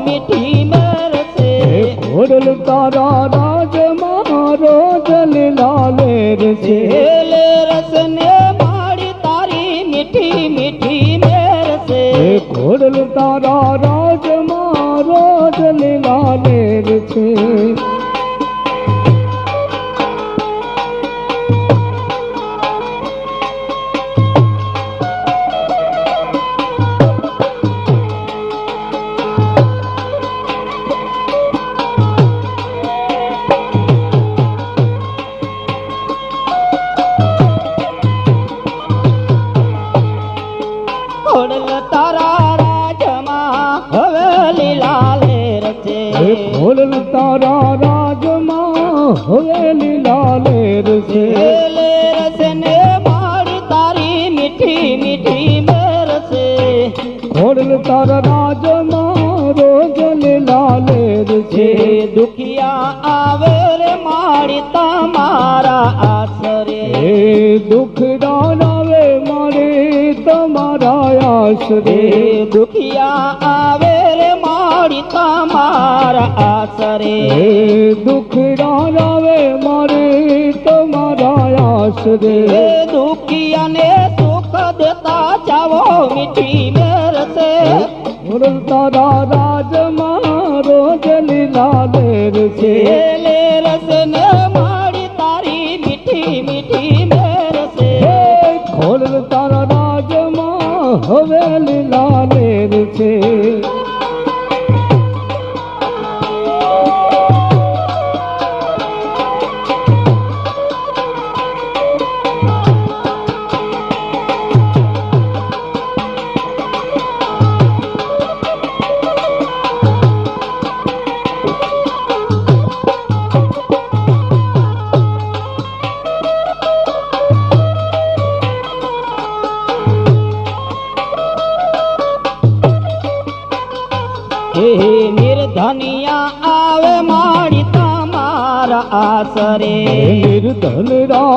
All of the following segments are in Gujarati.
મીઠી છે ખોડલ તારા રાજ મારો જલ લેર રસે લે રસને માડી તારી મીઠી મીઠી મેર છે એ ખોડલ તારા રાજ મારો જલ છે ખોડલ મીઠી મીઠી મેર છે ખોડલ રાજ મારો જલ લીલા છે. દુખિયા આવે રે માડી તમારા આશરે. એ દુઃખ આવે મારે તમારા આશરે દુખિયા આવે રે માડી તમારા આશરે. દુખ દાનાવે મારે તમારા આશરે દુખિયાને દેતા જાવો મીઠી મેર છે ખોડલ તારા રાજમાં રોજ લીલા છે. લેરસ રસને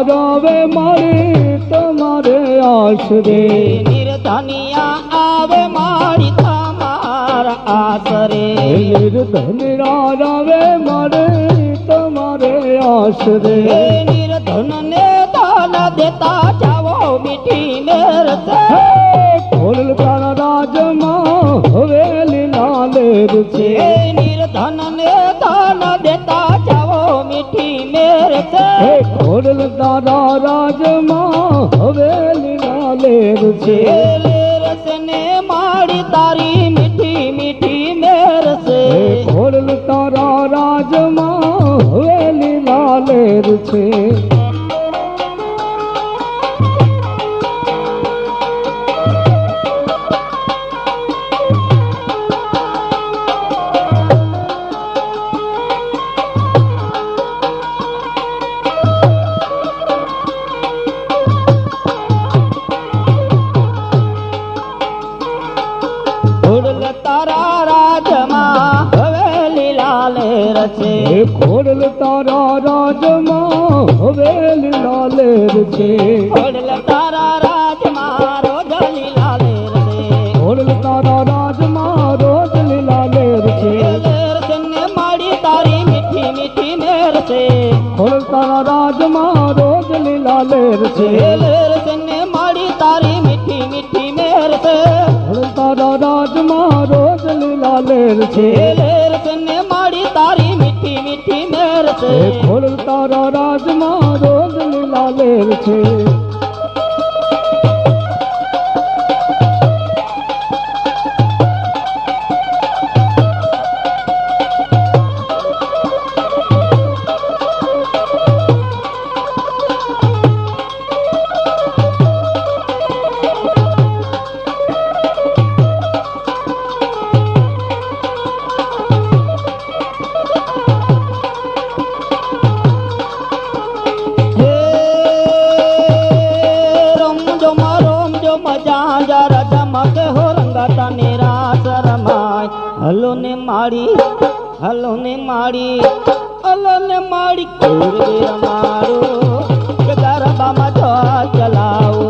રાજાવે મારી તમારે આશરે. નિર્ધનિયા આવે મારી તમારા આસરે નિર્ધન રાજાવે મારે તમારે આશરે. નિર્ધનને દાન દેતા જાવો મીઠી મેર ખોલ તારા રાજમાં હવે લીલા લેર છે નિર્ધનને દાન દેતા જાવો મીઠી મેર છે હે દાદા તારા રાજમાં હવેલી ના લેર છે. રસને માડી તારી મીઠી મીઠી મેર છે. હે તારા રાજમાં હવેલી ના લેર છે. હે ખોડલ તારા રાજમાં હવે લીલા લેર છે તારા રાજમાં ખોડલ તારા રાજમાં રોજ લીલા લેર છે લેર તને માડી તારી મીઠી મીઠી મેર છે. ખોડલ તારા રાજમાં રોજ લીલા છે. લેર તને માડી તારી મીઠી મીઠી મેર છે. ખોડલ તારા રાજમાં રોજ લીલા લેર છે. હે ખોડલ તારા રાજમાં રોજ લીલા છે. માડી રમાડો કે ગરબામાં જો ચલાવો.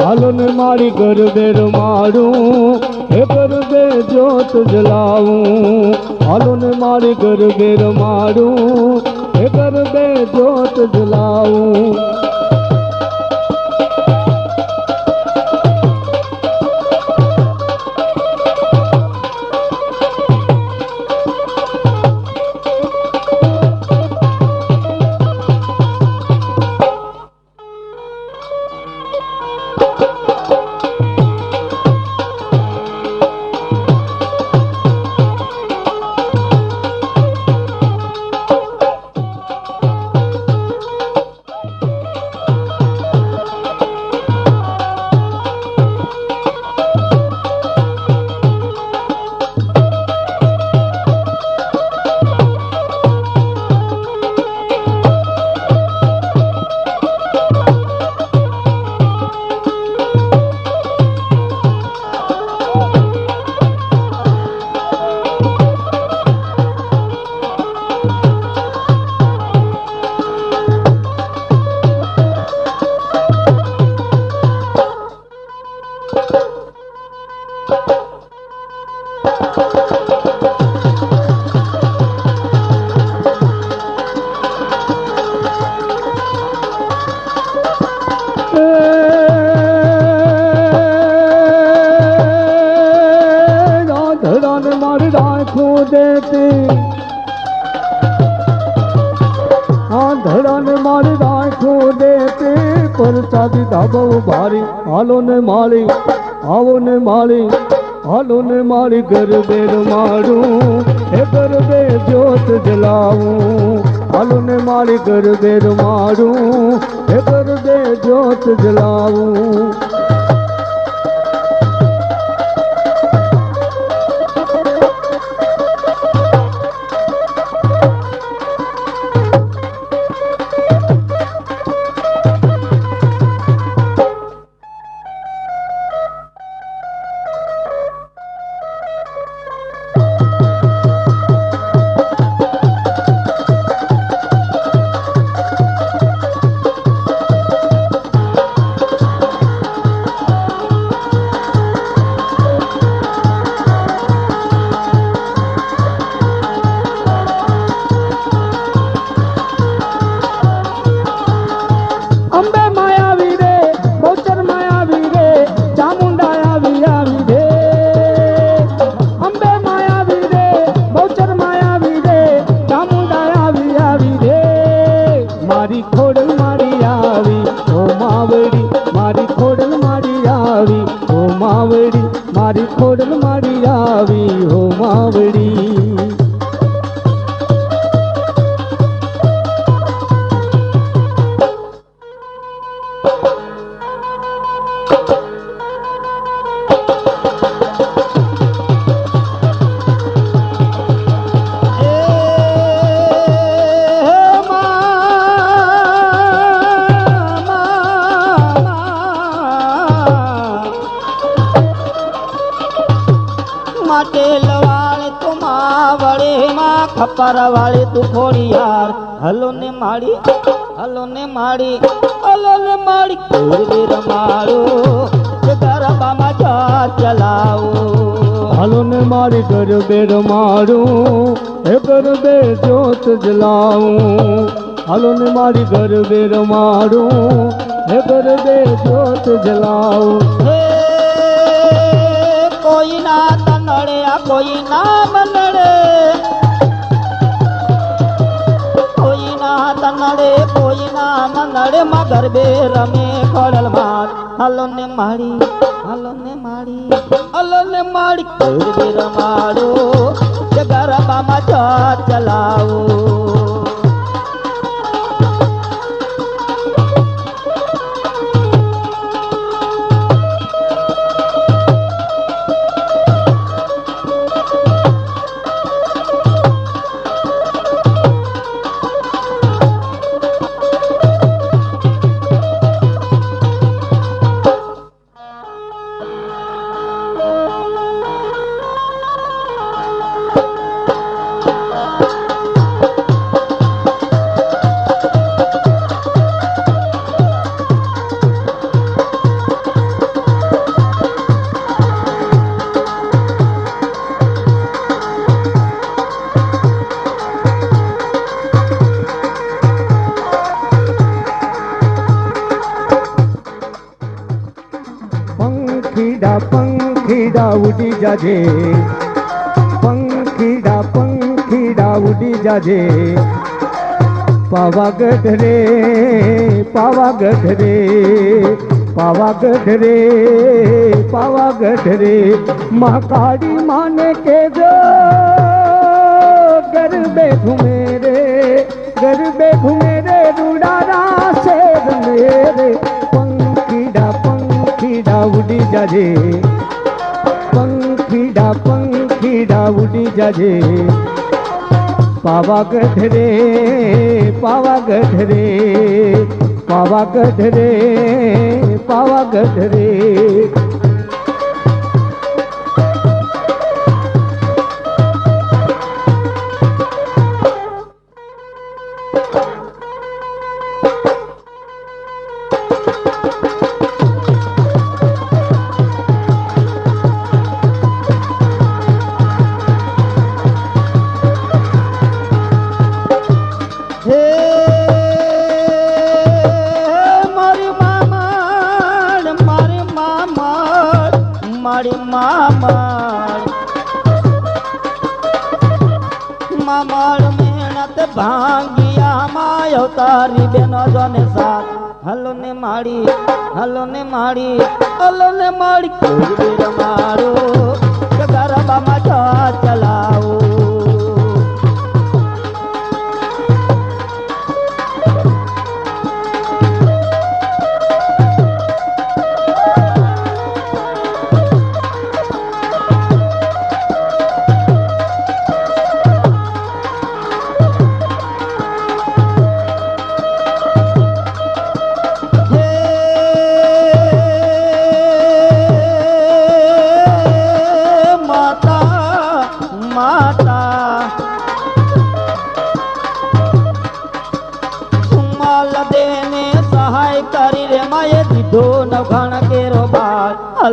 હાલો ને મારી ગરબેર મારું, હે ગરબે જોત જલાવું હાલો ને મારી ગરબેર મારું, હે ગરબે જોત જલાવું ભારી હાલો ને માળી આવો ને માળી હાલો ને માળી ગરબેર રમાડું હે ગરબે જ્યોત જલાવું હાલો ને માળી ગરબેર રમાડું હે ગરબે જ્યોત જલાવું. ખપર વાળી દુખોડી યાર. હલો ને માડી હલો ને માડી હલો ને માડી કુરવી રમાડો ગરબામાં જા ચલાવો. હલો ને મારી ગરબે રમાડું હે ગરબે જોત જલાવું. હલો ને મારી ગરબે રમાડું હે ગરબે જોત જલાવું. હે કોઈ ના તનડે આ કોઈ ના મનડે કોઈ ના તનડે કોઈ ના મનડે માં ગરબે રમે ખોડલ માર હલો ને માડી હલો ને માડી હલો ને માડી ગરબે રમાડો કે ગરબામાં ચલાવો. ઉડી જાજે પંખીડા પંખીડા ઉડી જાજે પાવાગઢ રે પાવાગઢ રે પાવાગઢ રે પાવાગઢ રે મહાકાળી માને કેજો ગરબે ઘૂમે રે ગરબે ઘૂમે રે રૂડારા શેર મેરે પંખીડા પંખીડા ઉડી જાજે પંખીડા પંખીડા ઉડી જાજે પાવાગઢ રે પાવાગઢ રે પાવાગઢ રે પાવાગઢ રે તારી બેનો જોને સાથ હલો ને માડી હલો ને માડી હલો ને માડી રમાડો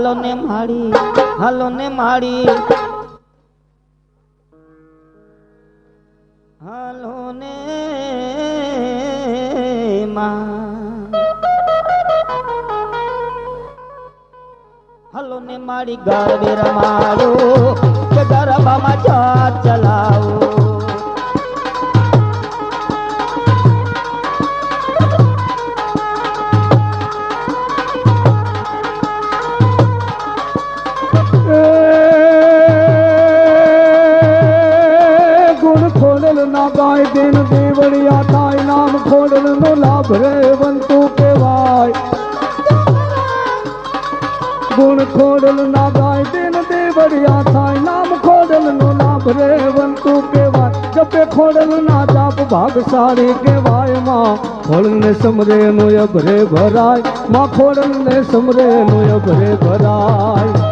હલો ને માડી હાલો ને માડી હાલો ને હાલો ને માળી ગાળવેર રમાડો કે ગરબામાં ચાર ચલાવો. નો લાભ રે વંતુ કહેવાય. ગુણ ખોડલ ના ગાય દિન દેવળિયા થાય. નામ ખોડલ નો લાભ રે વંતુ કહેવાય. જપે ખોડલ ના જાપ ભાગશાળી કહેવાયમાં. ખોડલ ને સમરે નો અભરે ભરાય. માં ખોડલ ને સમરે નો અભરે ભરાય.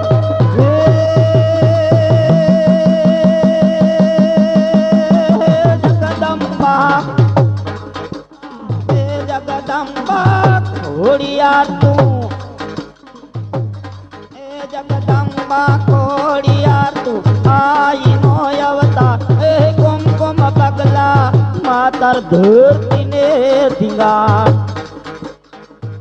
તું હે જગદંબા ખોડિયાર તું આઈ નો અવતાર પગલા માતર ધરતી ને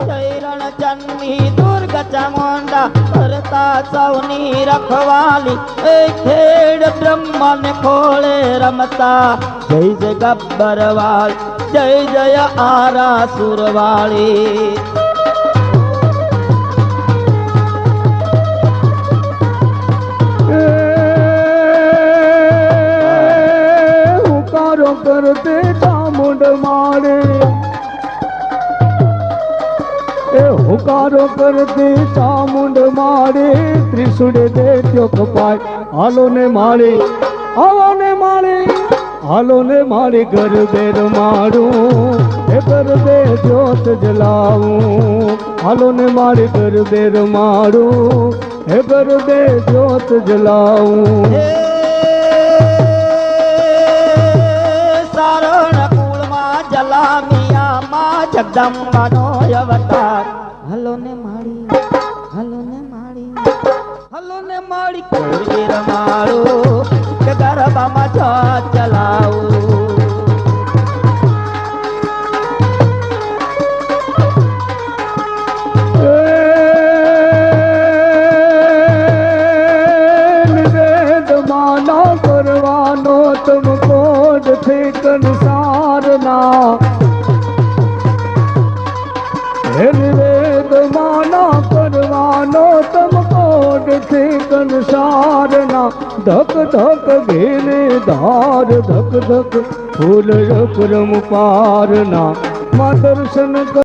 ચૈરણ જન્મી દુર્ગ ચામુંડા કરતા સૌની રખવાલી એ ખેડ બ્રહ્મન ખોળે રમતા જય જય ગબ્બરવાળ જય જય આરા સુરવાળી. કરતે ચામુંડ મારે ત્રિશુડે દે ત્યો કપાય હાલો ને મારે આવો ને મારે હાલો ને માળે. ઘર બેર મારું એ ગરબે જ્યોત જલાવું. હાલો ને મારે મારું હે એ ગરબે જ્યોત જલાવું. સારણ કુળમાં જલામિયામાં જગદંબાનો અવતાર. હલો ને માળી રમાડો ચલાવો. ધક ધક ઘેરે ધાર ધક ધક ફૂલ રમ પારના. માં દર્શન